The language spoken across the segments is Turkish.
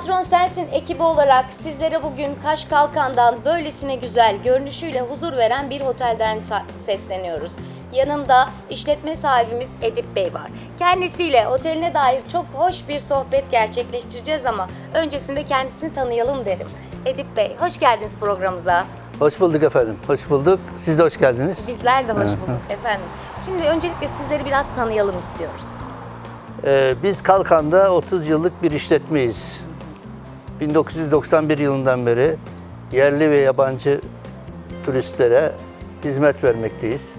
Patron Sensin ekibi olarak sizlere bugün Kaş Kalkan'dan böylesine güzel, görünüşüyle huzur veren bir otelden sesleniyoruz. Yanımda işletme sahibimiz Edip Bey var. Kendisiyle oteline dair çok hoş bir sohbet gerçekleştireceğiz ama öncesinde kendisini tanıyalım derim. Edip Bey, hoş geldiniz programımıza. Hoş bulduk efendim. Hoş bulduk. Siz de hoş geldiniz. Bizler de hoş bulduk efendim. Şimdi öncelikle sizleri biraz tanıyalım istiyoruz. Ee, biz Kalkan'da 30 yıllık bir işletmeyiz. 1991 yılından beri yerli ve yabancı turistlere hizmet vermekteyiz.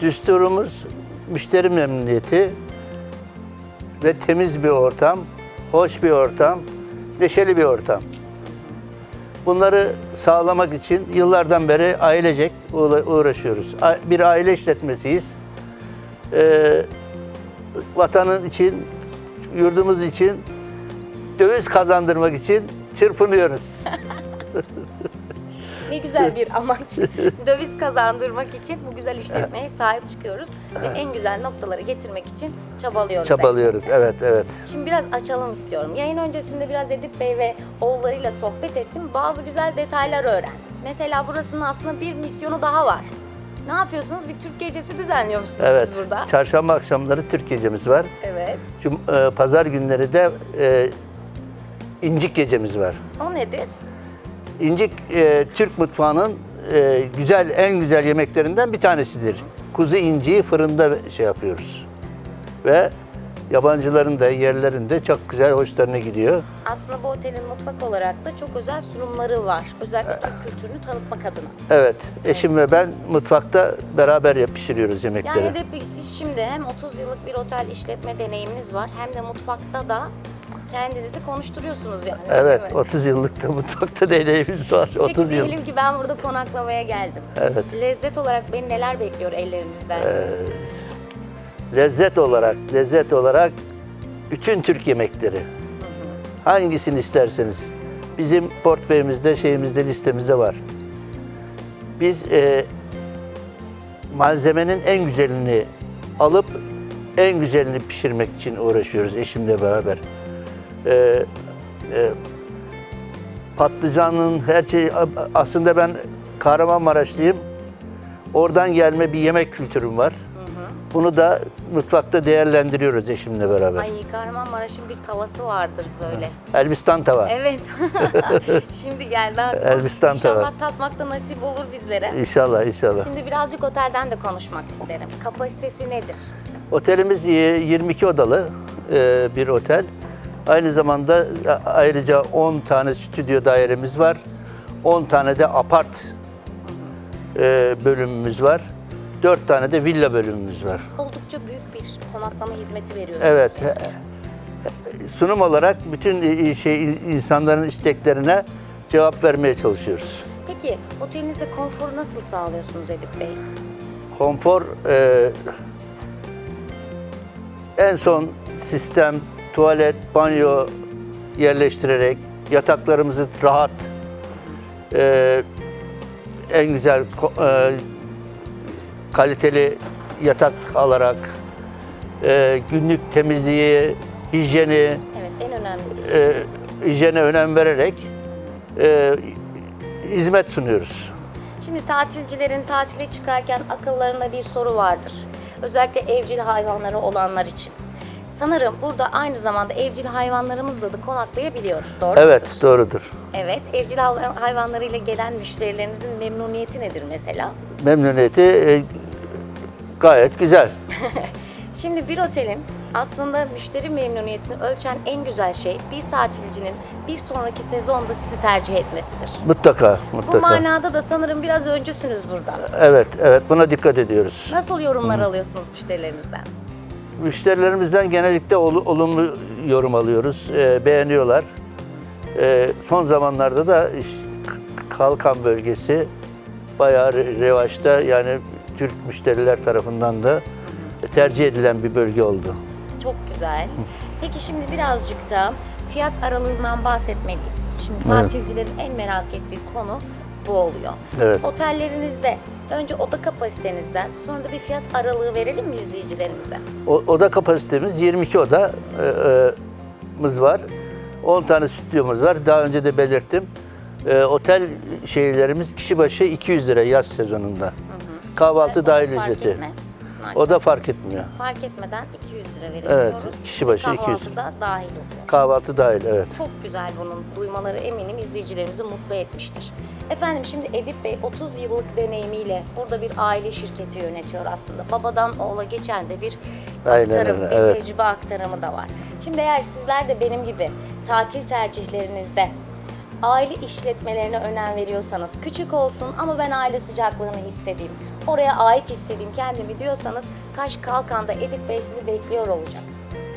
Düsturumuz müşteri memnuniyeti ve temiz bir ortam, hoş bir ortam, neşeli bir ortam. Bunları sağlamak için yıllardan beri ailecek uğra- uğraşıyoruz. Bir aile işletmesiyiz. Ee, vatanın için, yurdumuz için, döviz kazandırmak için çırpınıyoruz. Ne güzel bir amaç. Döviz kazandırmak için bu güzel işletmeye sahip çıkıyoruz ve en güzel noktaları getirmek için çabalıyoruz. Çabalıyoruz, evet, evet. Şimdi biraz açalım istiyorum. Yayın öncesinde biraz Edip Bey ve oğullarıyla sohbet ettim. Bazı güzel detaylar öğrendim. Mesela burasının aslında bir misyonu daha var. Ne yapıyorsunuz? Bir Türk gecesi düzenliyormuşsunuz Evet, siz burada. çarşamba akşamları Türk gecemiz var. Evet. Cum e, pazar günleri de e, incik gecemiz var. O nedir? İncik e, Türk mutfağının e, güzel, en güzel yemeklerinden bir tanesidir. Kuzu inciyi fırında şey yapıyoruz. Ve yabancıların da yerlerin de çok güzel hoşlarına gidiyor. Aslında bu otelin mutfak olarak da çok özel sunumları var. Özellikle Türk kültürünü tanıtmak adına. Evet, eşim ve ben mutfakta beraber yap- pişiriyoruz yemekleri. Yani Bey siz şimdi hem 30 yıllık bir otel işletme deneyiminiz var hem de mutfakta da kendinizi konuşturuyorsunuz yani. Evet, değil mi? 30 yıllık da mutfakta deneyimimiz var. Peki 30 yıl. diyelim ki ben burada konaklamaya geldim. Evet. Lezzet olarak beni neler bekliyor ellerinizden? Lezzet olarak, lezzet olarak bütün Türk yemekleri. Hangisini isterseniz. Bizim portföyümüzde, şeyimizde, listemizde var. Biz e, malzemenin en güzelini alıp en güzelini pişirmek için uğraşıyoruz eşimle beraber. E, e, patlıcanın her şey aslında ben Kahramanmaraşlıyım. Oradan gelme bir yemek kültürüm var. Bunu da mutfakta değerlendiriyoruz eşimle beraber. Ay Kahramanmaraş'ın bir tavası vardır böyle. Elbistan tava. Evet. Şimdi geldi aklıma. Elbistan İnşallah tava. tatmak da nasip olur bizlere. İnşallah inşallah. Şimdi birazcık otelden de konuşmak isterim. Kapasitesi nedir? Otelimiz e, 22 odalı e, bir otel. Aynı zamanda ayrıca 10 tane stüdyo dairemiz var. 10 tane de apart e, bölümümüz var. 4 tane de villa bölümümüz var. Oldukça büyük bir konaklama hizmeti veriyorsunuz. Evet. yani. Sunum olarak bütün e, şey insanların isteklerine cevap vermeye çalışıyoruz. Peki otelinizde konforu nasıl sağlıyorsunuz Edip Bey? Konfor e, en son sistem tuvalet, banyo yerleştirerek yataklarımızı rahat e, en güzel e, kaliteli yatak alarak e, günlük temizliği, hijyeni, Evet en önemlisi. e, hijyene önem vererek e, hizmet sunuyoruz. Şimdi tatilcilerin tatile çıkarken akıllarında bir soru vardır. Özellikle evcil hayvanları olanlar için. Sanırım burada aynı zamanda evcil hayvanlarımızla da konaklayabiliyoruz. Doğru Evet, mudur? doğrudur. Evet. Evcil hayvan- hayvanlarıyla gelen müşterilerinizin memnuniyeti nedir mesela? memnuniyeti e, gayet güzel. Şimdi bir otelin aslında müşteri memnuniyetini ölçen en güzel şey bir tatilcinin bir sonraki sezonda sizi tercih etmesidir. Mutlaka, Bu mutlaka. manada da sanırım biraz öncüsünüz burada. Evet, evet buna dikkat ediyoruz. Nasıl yorumlar alıyorsunuz müşterilerinizden? Müşterilerimizden genellikle ol- olumlu yorum alıyoruz. E, beğeniyorlar. E, son zamanlarda da iş- K- Kalkan bölgesi bayağı re- revaçta yani Türk müşteriler tarafından da tercih edilen bir bölge oldu. Çok güzel. Peki şimdi birazcık da fiyat aralığından bahsetmeliyiz. Şimdi Evet. tatilcilerin en merak ettiği konu bu oluyor. Evet. Otellerinizde önce oda kapasitenizden sonra da bir fiyat aralığı verelim mi izleyicilerimize? O, oda kapasitemiz 22 oda. E, e, var. 10 tane stüdyomuz var. Daha önce de belirttim. Ee, otel şeylerimiz kişi başı 200 lira yaz sezonunda. Kahvaltı O dahil fark ücreti. etmez. O da fark etmiyor. fark etmeden 200 lira verebiliyoruz. Evet, kişi başı 200. Kahvaltı da dahil oluyor. Kahvaltı dahil evet. Çok güzel bunun duymaları eminim izleyicilerimizi mutlu etmiştir. Efendim şimdi Edip Bey 30 yıllık deneyimiyle burada bir aile şirketi yönetiyor aslında. Babadan oğula geçen de bir Aynen aktarım, öyle, bir evet. tecrübe aktarımı da var. Şimdi eğer sizler de benim gibi tatil tercihlerinizde aile işletmelerine önem veriyorsanız, küçük olsun ama ben aile sıcaklığını hissedeyim, oraya ait hissedeyim kendimi diyorsanız Kaş Kalkan'da Edip Bey sizi bekliyor olacak.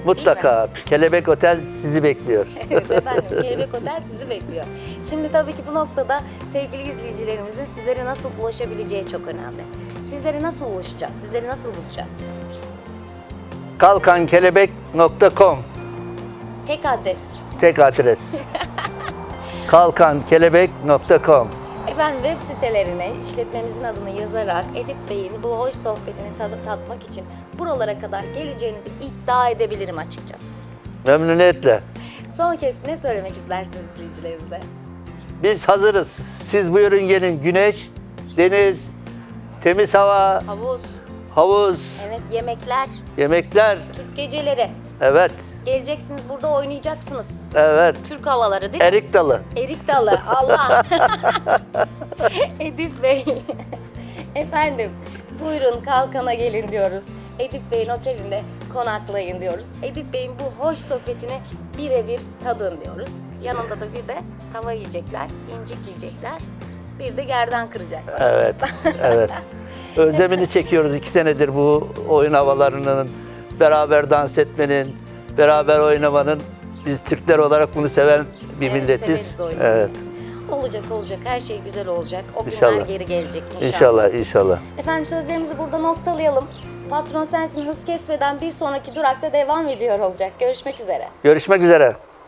Mutlaka Kelebek Otel sizi bekliyor. Evet efendim, Kelebek Otel sizi bekliyor. Şimdi tabii ki bu noktada sevgili izleyicilerimizin sizlere nasıl ulaşabileceği çok önemli. Sizlere nasıl ulaşacağız? Sizleri nasıl bulacağız? Kalkankelebek.com Tek adres. tek adres. Kalkankelebek.com Efendim web sitelerine işletmemizin adını yazarak Edip Bey'in bu hoş sohbetini tadı- tatmak için buralara kadar geleceğinizi iddia edebilirim açıkçası. Memnuniyetle. Son kez ne söylemek istersiniz izleyicilerimize? Biz hazırız. Siz buyurun gelin. Güneş, deniz, temiz hava, Havuz, havuz, evet yemekler, yemekler. Türk geceleri. Evet, Geleceksiniz burada oynayacaksınız. evet. Türk havaları değil mi? Erik dalı. Erik dalı. Allah. Edip Bey. Efendim buyurun kalkana gelin diyoruz. Edip Bey'in otelinde konaklayın diyoruz. Edip Bey'in bu hoş sohbetini birebir tadın diyoruz. Yanında da bir de tava yiyecekler, incik yiyecekler. Bir de gerdan kıracaklar. Evet, evet. Özlemini çekiyoruz iki senedir bu oyun havalarının, beraber dans etmenin, beraber oynamanın. Biz Türkler olarak bunu seven bir Evet, milletiz. severiz. Evet, Olacak olacak her şey güzel olacak. O günler İnşallah. geri gelecek inşallah. inşallah, inşallah. Efendim sözlerimizi burada noktalayalım. Patron sensin hız kesmeden bir sonraki durakta devam ediyor olacak. Görüşmek üzere. Görüşmek üzere.